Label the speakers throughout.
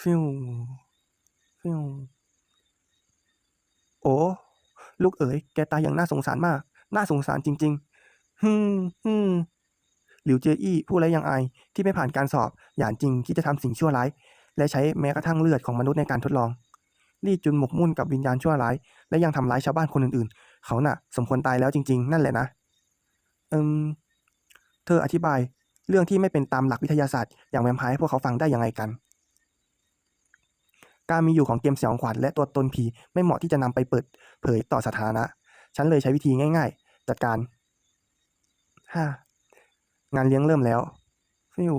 Speaker 1: ฟิวฟิวโอ้ลูกเอ๋ยแกตายอย่างน่าสงสารมาก น่าสงสารจริง ๆฮึมฮึมหลิวเจยอี้ผู้ไร้ยังอายที่ไม่ผ่านการสอบหยานจริงที่จะทำสิ่งชั่วร้าย และใช้แม้กระทั่งเลือดของมนุษย์ในการทดลองลี่จุนหมกมุ่นกับวิญญาณชั่วร้าย และยังทำร้ายชาวบ้านคนอื่นๆ เขาน่ะ สมควรตายแล้วจริง ๆ นั่นแหละนะเอิมเธออธิบาย เรื่องที่ไม่เป็นตามหลักวิทยาศาสตร์ อย่างแวมไพร์ให้พวกเขาฟังได้ยังไงกัน การมีอยู่ของเกมสยองขวัญและตัวตนผีไม่เหมาะที่จะนำไปเปิดเผยต่อสาธารณะ ฉันเลยใช้วิธีง่าย ๆ จัดการฮ่างานเลี้ยงเริ่มแล้วฟิว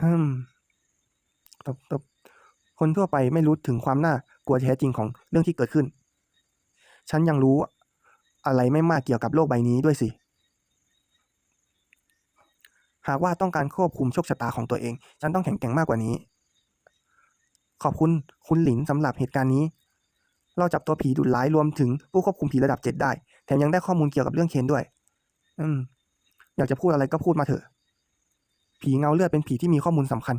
Speaker 1: ฮึมตบตบคนทั่วไปไม่รู้ถึงความน่ากลัวแท้จริงของเรื่องที่เกิดขึ้น ฉันยังรู้อะไรไม่มากเกี่ยวกับโลกใบนี้ด้วยสิ หากว่าต้องการควบคุมโชคชะตาของตัวเอง ฉันต้องแข็งแกร่งมากกว่านี้ ขอบคุณคุณหลินสำหรับเหตุการณ์นี้ เราจับตัวผีดุร้ายรวมถึงผู้ควบคุมผีระดับเจ็ดได้ แถมยังได้ข้อมูลเกี่ยวกับเรื่องเคนด้วย อืม อยากจะพูดอะไรก็พูดมาเถอะ ผีเงาเลือดเป็นผีที่มีข้อมูลสำคัญ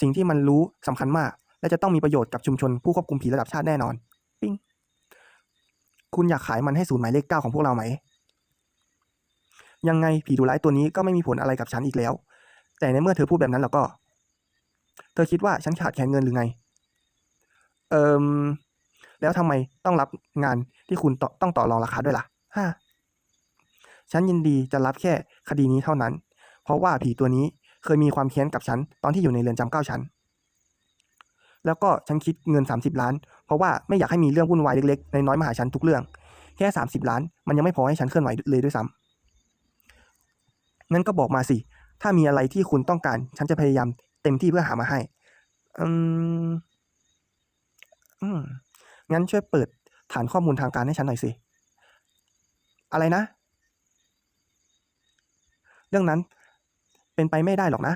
Speaker 1: สิ่งที่มันรู้สำคัญมาก และจะต้องมีประโยชน์กับชุมชนผู้ควบคุมผีระดับชาติแน่นอน ปิ้ง คุณอยากขายมันให้ศูนย์หมายเลขเก้าของพวกเราไหม ยังไงผีดุร้ายตัวนี้ก็ไม่มีผลอะไรกับฉันอีกแล้ว แต่ในเมื่อเธอพูดแบบนั้นแล้วก็ เธอคิดว่าฉันขาดแคลนเงินหรือไง เอิมแล้วทำไมต้องรับงานที่คุณตต้องต่อรองราคาด้วยล่ะฮ่าฉันยินดีจะรับแค่คดีนี้เท่านั้น เพราะว่าผีตัวนี้เคยมีความเค้นกับฉันตอนที่อยู่ในเรือนจำเก้าชั้น แล้วก็ฉันคิดเงิน 30 ล้าน เพราะว่าไม่อยากให้มีเรื่องวุ่นวายเล็กๆน้อยมาหาฉันทุกเรื่อง แค่ 30 ล้าน มันยังไม่พอให้ฉันเคลื่อนไหวเลยด้วยซ้ำงั้นก็บอกมาสิ ถ้ามีอะไรที่คุณต้องการ ฉันจะพยายามเต็มที่เพื่อหามาให้ อืม อืมงั้นช่วยเปิดฐานข้อมูลทางการให้ฉันหน่อยสิ อะไรนะ เรื่องนั้นเป็นไปไม่ได้หรอกนะ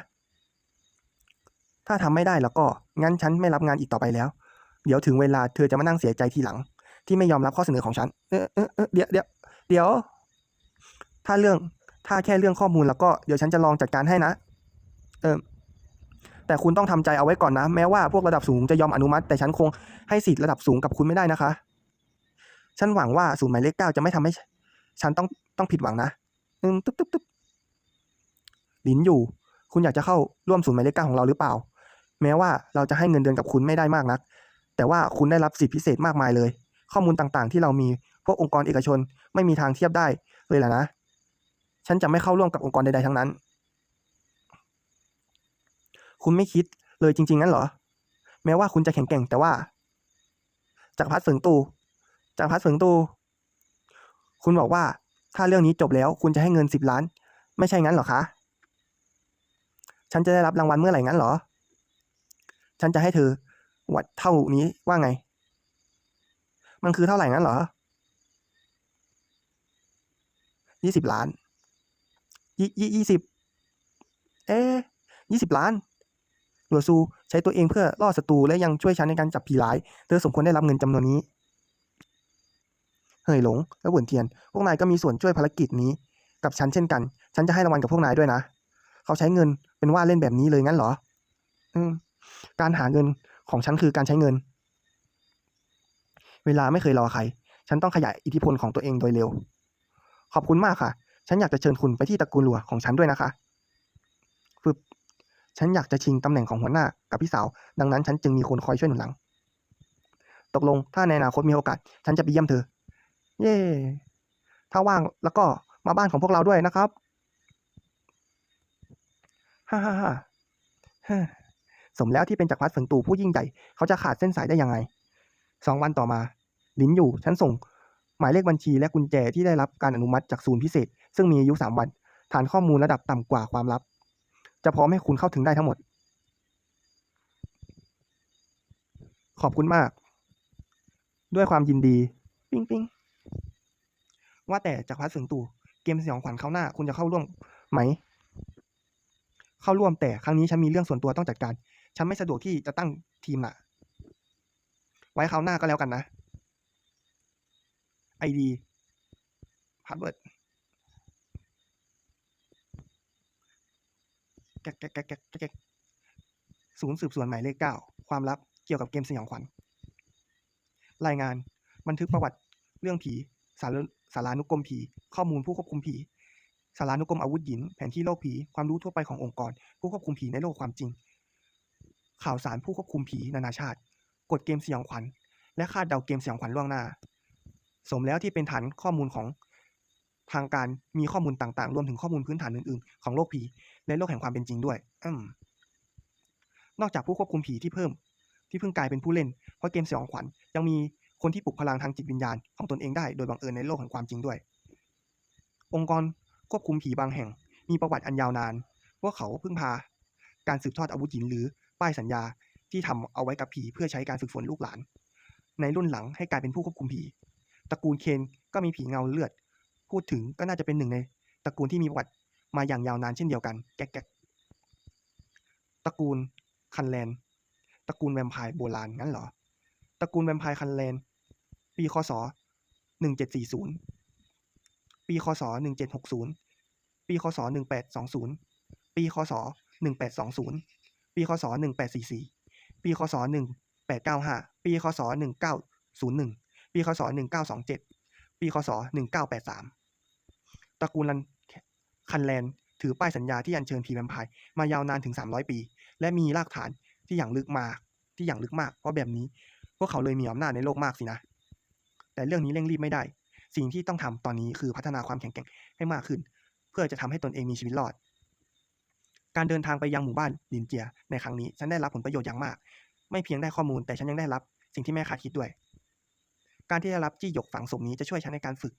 Speaker 1: ถ้าทำไม่ได้แล้วก็ งั้นฉันไม่รับงานอีกต่อไปแล้ว เดี๋ยวถึงเวลาเธอจะมานั่งเสียใจทีหลัง ที่ไม่ยอมรับข้อเสนอของฉัน เออเออเออเดี๋ยวเดี๋ยวเดี๋ยว ถ้าเรื่อง ถ้าแค่เรื่องข้อมูลแล้วก็ เดี๋ยวฉันจะลองจัดการให้นะ เออ แต่คุณต้องทำใจเอาไว้ก่อนนะ แม้ว่าพวกระดับสูงจะยอมอนุมัติ แต่ฉันคงให้สิทธิ์ระดับสูงกับคุณไม่ได้นะคะ ฉันหวังว่าศูนย์หมายเลขเก้าจะไม่ทำให้ ฉันต้องต้องผิดหวังนะอืมตึ๊บตึ๊บตึ๊บหลินอยู่ คุณอยากจะเข้าร่วมศูนย์หมายเลขเก้าของเราหรือเปล่า แม้ว่าเราจะให้เงินเดือนกับคุณไม่ได้มากนัก แต่ว่าคุณได้รับสิทธิพิเศษมากมายเลย ข้อมูลต่างๆ ที่เรามีพวกองค์กรเอกชนไม่มีทางเทียบได้เลยล่ะนะ ฉันจะไม่เข้าร่วมกับองค์กรใดๆทั้งนั้น คุณไม่คิดเลยจริง ๆ งั้นเหรอ แม้ว่าคุณจะแข็งแกร่งแต่ว่า จากรพัฒเฟิงตูจากรพัฒเฟิงตู คุณบอกว่าถ้าเรื่องนี้จบแล้วคุณจะให้เงินสิบล้าน ไม่ใช่งั้นเหรอคะ ฉันจะได้รับรางวัลเมื่อไหร่งั้นเหรอ ฉันจะให้เธอวัดเท่านี้ว่าไง มันคือเท่าไหร่งั้นเหรอยี่สิบล้านยี่ยี่ยี่สิบ เอ๊ยี่สิบล้าน ลัวซูใช้ตัวเองเพื่อล่อศัตรูและยังช่วยฉันในการจับผีร้าย เธอสมควรได้รับเงินจำนวนนี้ เฮยหลง และหวนเทียน พวกนายก็มีส่วนช่วยภารกิจนี้ กับฉันเช่นกัน ฉันจะให้รางวัลกับพวกนายด้วยนะ เขาใช้เงินเป็นว่าเล่นแบบนี้เลยงั้นเหรอ อืม การหาเงินของฉันคือการใช้เงิน เวลาไม่เคยรอใคร ฉันต้องขยายอิทธิพลของตัวเองโดยเร็ว ขอบคุณมากค่ะ ฉันอยากจะเชิญคุณไปที่ตระกูลหลัวของฉันด้วยนะคะฟึบ ฉันอยากจะชิงตำแหน่งของหัวหน้ากับพี่สาว ดังนั้นฉันจึงมีคนคอยช่วยหนุนหลัง ตกลงถ้าในอนาคตมีโอกาส ฉันจะไปเยี่ยมเธอ เย่ถ้าว่างแล้วก็มาบ้านของพวกเราด้วยนะครับ ฮ่าฮ่าฮ่าสมแล้วที่เป็นจักรพรรดิฝนตู่ผู้ยิ่งใหญ่ เขาจะขาดเส้นสายได้ยังไง สองวันต่อมา ลินอยู่ ฉันส่ง หมายเลขบัญชีและกุญแจที่ได้รับการอนุมัติจากศูนย์พิเศษ ซึ่งมีอายุสามวัน ฐานข้อมูลระดับต่ำกว่าความลับ จะพร้อมให้คุณเข้าถึงได้ทั้งหมด ขอบคุณมาก ด้วยความยินดี ปิ๊งปิงว่าแต่จากพัฒน์เสิงตู่เกมสยองขวัญเข้าหน้า คุณจะเข้าร่วมไหม เข้าร่วมแต่ครั้งนี้ฉันมีเรื่องส่วนตัวต้องจัดการ ฉันไม่สะดวกที่จะตั้งทีมน่ะ ไว้คราวหน้าก็แล้วกันนะไอดีพาสเวิร์ด แก๊กแก๊กแก๊กแก๊กแก๊กศูนย์สืบสวนหมายเลขเก้าความลับเกี่ยวกับเกมสยองขวัญ รายงาน บันทึกประวัติเรื่องผีสารสารานุกรมผี ข้อมูลผู้ควบคุมผีสารานุกรมอาวุธหญินแผนที่โลกผี ความรู้ทั่วไปขององค์กร ผู้ควบคุมผีในโลกความจริง ข่าวสารผู้ควบคุมผีนานาชาติ กฎเกมสยองขวัญ และคาดเดาเกมสยองขวัญล่วงหน้า สมแล้วที่เป็นฐานข้อมูลของ ทางการมีข้อมูลต่างๆ รวมถึงข้อมูลพื้นฐานอื่นๆ ของโลกผีและโลกแห่งความเป็นจริงด้วยอนอกจากผู้ควบคุมผีที่เพิ่ม ที่เพิ่งกลายเป็นผู้เล่น เพราะเกมสยองขวัญยังมีคนที่ปลุกพลังทางจิตวิญญาณของตนเองได้โดยบังเอิญในโลกแห่งความจริงด้วย องค์กรควบคุมผีบางแห่ง มีประวัติอันยาวนานว่าเขาพึ่งพา การสืบทอดอาวุธหินหรือป้ายสัญญาที่ทำเอาไว้กับผีเพื่อใช้การฝึกฝนลูกหลาน ในรุ่นหลังให้กลายเป็นผู้ควบคุมผี ตระกูลเคนก็มีผีเงาเลือด พูดถึงก็น่าจะเป็นหนึ่งในตระกูลที่มีประวัติมาอย่างยาวนานเช่นเดียวกัน แก๊กตระกูลคันแลนตระกูลแวมไพร์โบราณงั้นเหรอ ตระกูลแวมไพร์คันแลนปีคศ1740 ปีคศ1760 ปีคศ1820 ปีคศ1820 ปีคศ1844 ปีคศ1895 ปีคศ1901 ปีคศ1927 ปีคศ1983 ตระกูลลันคันแลนถือป้ายสัญญาที่อัญเชิญผีแวมไพร์มายาวนานถึง 300 ปี และมีรากฐานที่อย่างลึกมากที่อย่างลึกมาก เพราะแบบนี้พวกเขาเลยมีอำนาจในโลกมากสินะ แต่เรื่องนี้เร่งรีบไม่ได้ สิ่งที่ต้องทำตอนนี้คือพัฒนาความแข็งแกร่งให้มากขึ้น เพื่อจะทำให้ตนเองมีชีวิตรอด การเดินทางไปยังหมู่บ้านลินเจีย ในครั้งนี้ฉันได้รับผลประโยชน์อย่างมาก ไม่เพียงได้ข้อมูลแต่ฉันยังได้รับ สิ่งที่ไม่คาดคิดด้วย การที่ได้รับจี้หยกฝังศพนี้จะช่วยฉันในการฝึก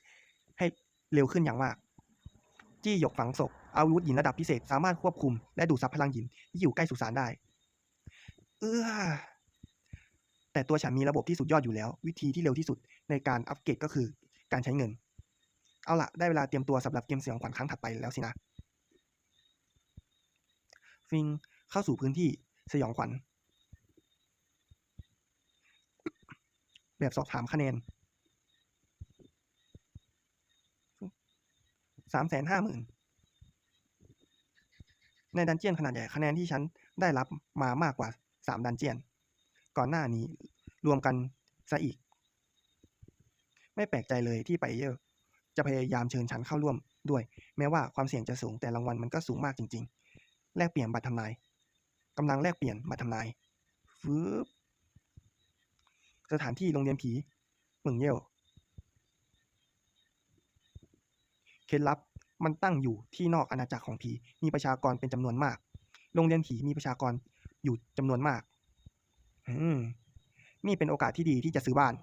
Speaker 1: ให้เร็วขึ้นอย่างมาก จี้หยกฝังศพอาวุธหินระดับพิเศษสามารถควบคุมและดูดซับพลังหินที่อยู่ใกล้สุสานได้ เอือแต่ตัวฉันมีระบบที่สุดยอดอยู่แล้ว วิธีที่เร็วที่สุดในการอัปเกรดก็คือการใช้เงิน เอาละได้เวลาเตรียมตัวสำหรับเกมสยองขวัญครั้งถัดไปแล้วสินะ ฟิงเข้าสู่พื้นที่สยองขวัญ แบบสอบถามคะแนน สามแสนห้าหมื่นในดันเจียนขนาดใหญ่คะแนนที่ฉันได้รับมามากกว่าสามดันเจียน ก่อนหน้านี้รวมกันซะอีก ไม่แปลกใจเลยที่ไปเยอร์จะพยายามเชิญฉันเข้าร่วมด้วย แม้ว่าความเสี่ยงจะสูงแต่รางวัลมันก็สูงมากจริง ๆ แลกเปลี่ยนบัตรทำนายกำลังแลกเปลี่ยนบัตรทำนายฟืบสถานที่โรงเรียนผีเมืองเย่ยว เคล็ดลับมันตั้งอยู่ที่นอกอาณาจักรของผี มีประชากรเป็นจำนวนมาก โรงเรียนผีมีประชากรอยู่จำนวนมาก อืม นี่เป็นโอกาสที่ดีที่จะซื้อบ้าน